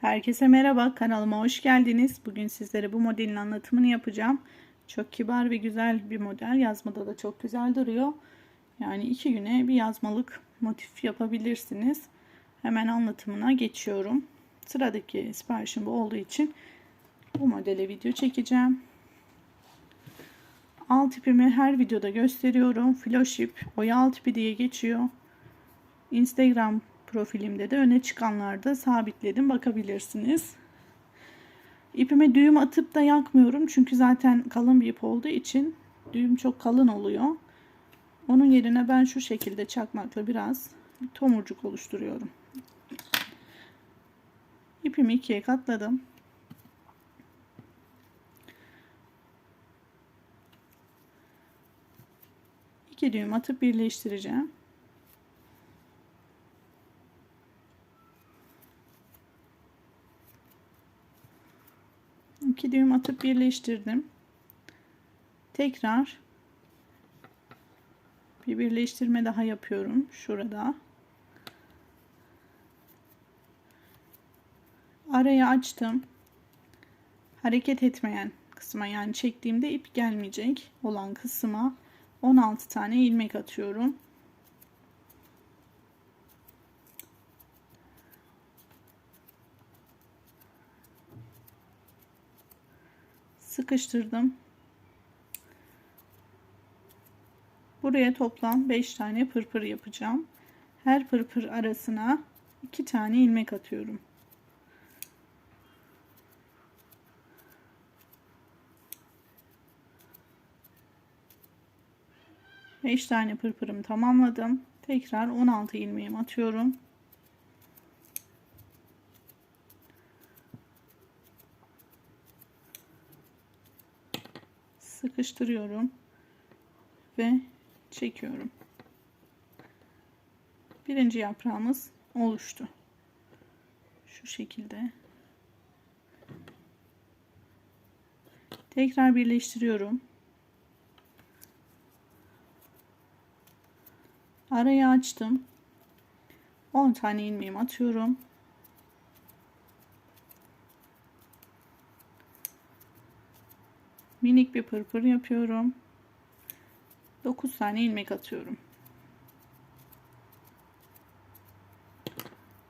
Herkese merhaba kanalıma hoş geldiniz. Bugün sizlere bu modelin anlatımını yapacağım. Çok kibar ve güzel bir model. Yazmada da çok güzel duruyor. Yani iki güne bir yazmalık motif yapabilirsiniz. Hemen anlatımına geçiyorum. Sıradaki siparişim bu olduğu için bu modele video çekeceğim. Alt ipimi her videoda gösteriyorum. Floş ip, oya alt ipi diye geçiyor. Instagram profilimde de öne çıkanlarda sabitledim bakabilirsiniz. İpime düğüm atıp da yakmıyorum çünkü zaten kalın bir ip olduğu için düğüm çok kalın oluyor. Onun yerine ben şu şekilde çakmakla biraz bir tomurcuk oluşturuyorum. İpimi ikiye katladım. İki düğüm atıp birleştireceğim. 2 düğüm atıp birleştirdim. Tekrar bir birleştirme daha yapıyorum şurada. Arayı açtım. Hareket etmeyen kısma yani çektiğimde ip gelmeyecek olan kısma 16 tane ilmek atıyorum. Sıkıştırdım. Buraya toplam 5 tane pırpır yapacağım. Her pırpır arasına 2 tane ilmek atıyorum. Beş tane pırpırımı tamamladım. Tekrar 16 ilmeğimi atıyorum. Sıkıştırıyorum ve çekiyorum. Birinci yaprağımız oluştu. Şu şekilde. Tekrar birleştiriyorum. Arayı açtım. 10 tane ilmeğimi atıyorum. Minik bir pırpır yapıyorum. 9 tane ilmek atıyorum.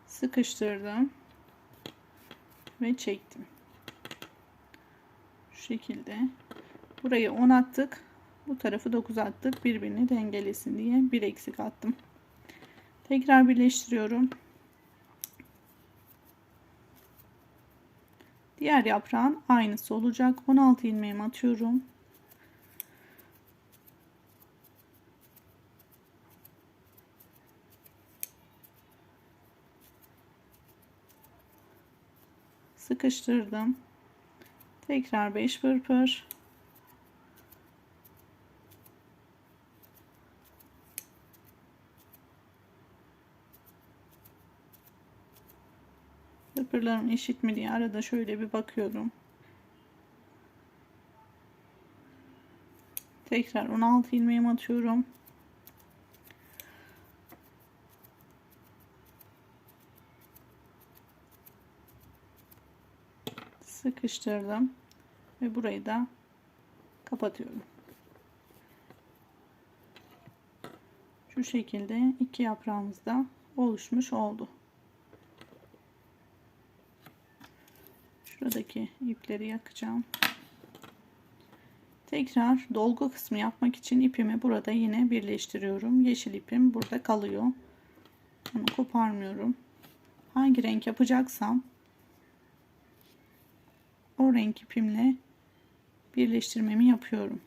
Sıkıştırdım ve çektim. Şu şekilde. Burayı 10 attık. Bu tarafı 9 attık. Birbirini dengelesin diye bir eksik attım. Tekrar birleştiriyorum Diğer yaprağın aynısı olacak. 16 ilmeğimi atıyorum. Sıkıştırdım. Tekrar 5 pırpır. Pırpırlarım eşit mi diye arada şöyle bir bakıyorum. Tekrar 16 ilmeğimi atıyorum. Sıkıştırdım ve burayı da kapatıyorum. Şu şekilde iki yaprağımız da oluşmuş oldu. Şuradaki ipleri yakacağım. Tekrar dolgu kısmı yapmak için ipimi burada yine birleştiriyorum. Yeşil ipim burada kalıyor. Bunu koparmıyorum. Hangi renk yapacaksam o renk ipimle birleştirmemi yapıyorum.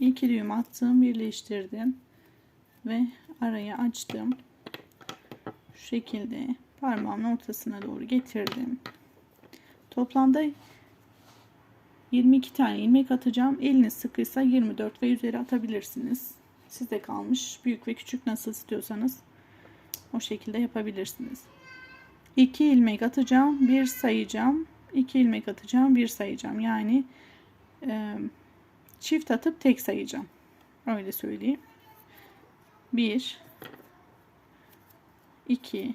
İki düğüm attım, birleştirdim ve arayı açtım. Şu şekilde parmağımın ortasına doğru getirdim. Toplamda 22 tane ilmek atacağım. Eliniz sıkıysa 24 ve üzeri atabilirsiniz. Size kalmış. Büyük ve küçük nasıl istiyorsanız o şekilde yapabilirsiniz. 2 ilmek atacağım. 1 sayacağım. 2 ilmek atacağım. 1 sayacağım. Yani e, çift atıp tek sayacağım. Öyle söyleyeyim. 1 2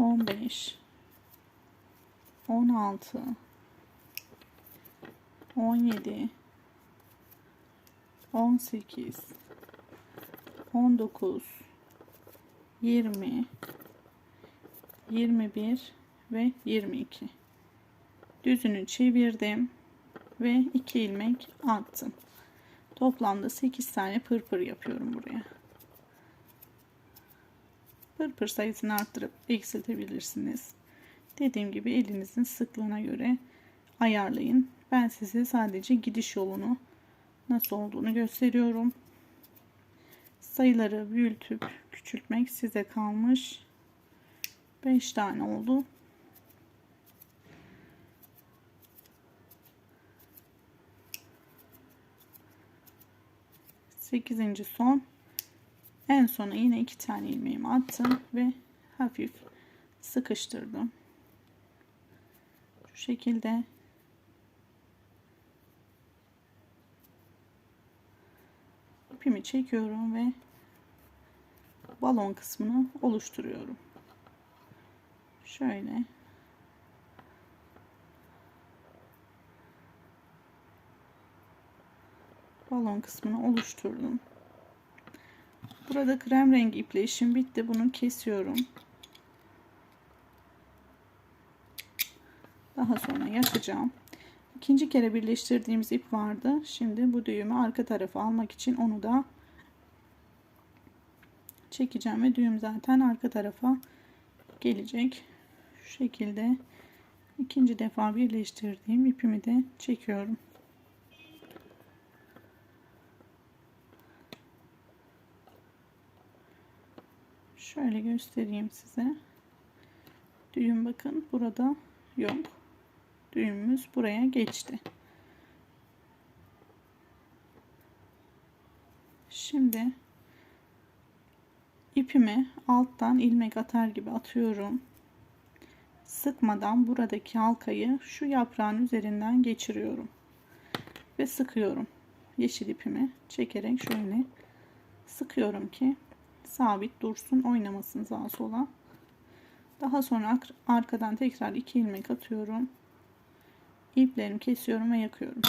15 16 17 18 19 20 21 ve 22 düzünü çevirdim ve 2 ilmek attım. Toplamda 8 tane pırpır yapıyorum buraya pırpır sayısını arttırıp eksiltebilirsiniz dediğim gibi elinizin sıklığına göre ayarlayın ben size sadece gidiş yolunu nasıl olduğunu gösteriyorum sayıları büyütüp küçültmek size kalmış 5 tane oldu. Sekizinci son. En sona yine iki tane ilmeğimi attım ve hafif sıkıştırdım. Şu şekilde ipimi çekiyorum ve balon kısmını oluşturuyorum. Şöyle. Balon kısmını oluşturdum. Burada krem rengi iple işim bitti. Bunu kesiyorum. Daha sonra yakacağım. İkinci kere birleştirdiğimiz ip vardı. Şimdi bu düğümü arka tarafa almak için onu da çekeceğim ve düğüm zaten arka tarafa gelecek. Şu şekilde ikinci defa birleştirdiğim ipimi de çekiyorum. Şöyle göstereyim size. Düğüm bakın burada yok. Düğümümüz buraya geçti. Şimdi ipimi alttan ilmek atar gibi atıyorum. Sıkmadan buradaki halkayı şu yaprağın üzerinden geçiriyorum. Ve sıkıyorum. Yeşil ipimi çekerek şöyle sıkıyorum ki sabit dursun oynamasın sağa sola. Daha sonra arkadan tekrar iki ilmek atıyorum. İplerimi kesiyorum ve yakıyorum.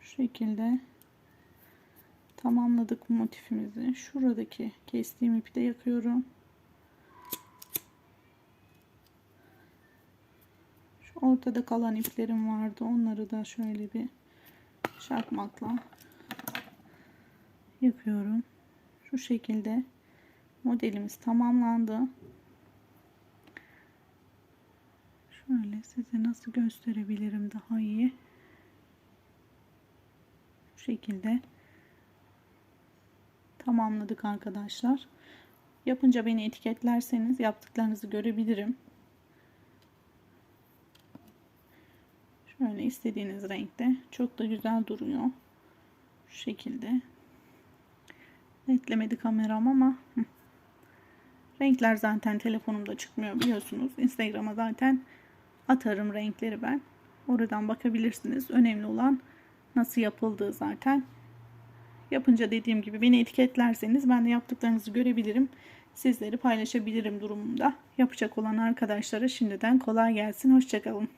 Şu şekilde tamamladık motifimizi. Şuradaki kestiğim ipi de yakıyorum. Şu ortada kalan iplerim vardı. Onları da şöyle bir çakmakla yakıyorum. Şu şekilde modelimiz tamamlandı. Şöyle size nasıl gösterebilirim daha iyi. Şu şekilde tamamladık arkadaşlar. Yapınca beni etiketlerseniz yaptıklarınızı görebilirim. Şöyle istediğiniz renkte. Çok da güzel duruyor. Şu şekilde. Netlemedi kameram ama renkler zaten telefonumda çıkmıyor biliyorsunuz. Instagram'a zaten atarım renkleri ben. Oradan bakabilirsiniz. Önemli olan nasıl yapıldığı zaten. Yapınca dediğim gibi beni etiketlerseniz ben de yaptıklarınızı görebilirim. Sizleri paylaşabilirim durumunda. Yapacak olan arkadaşlara şimdiden kolay gelsin. Hoşçakalın.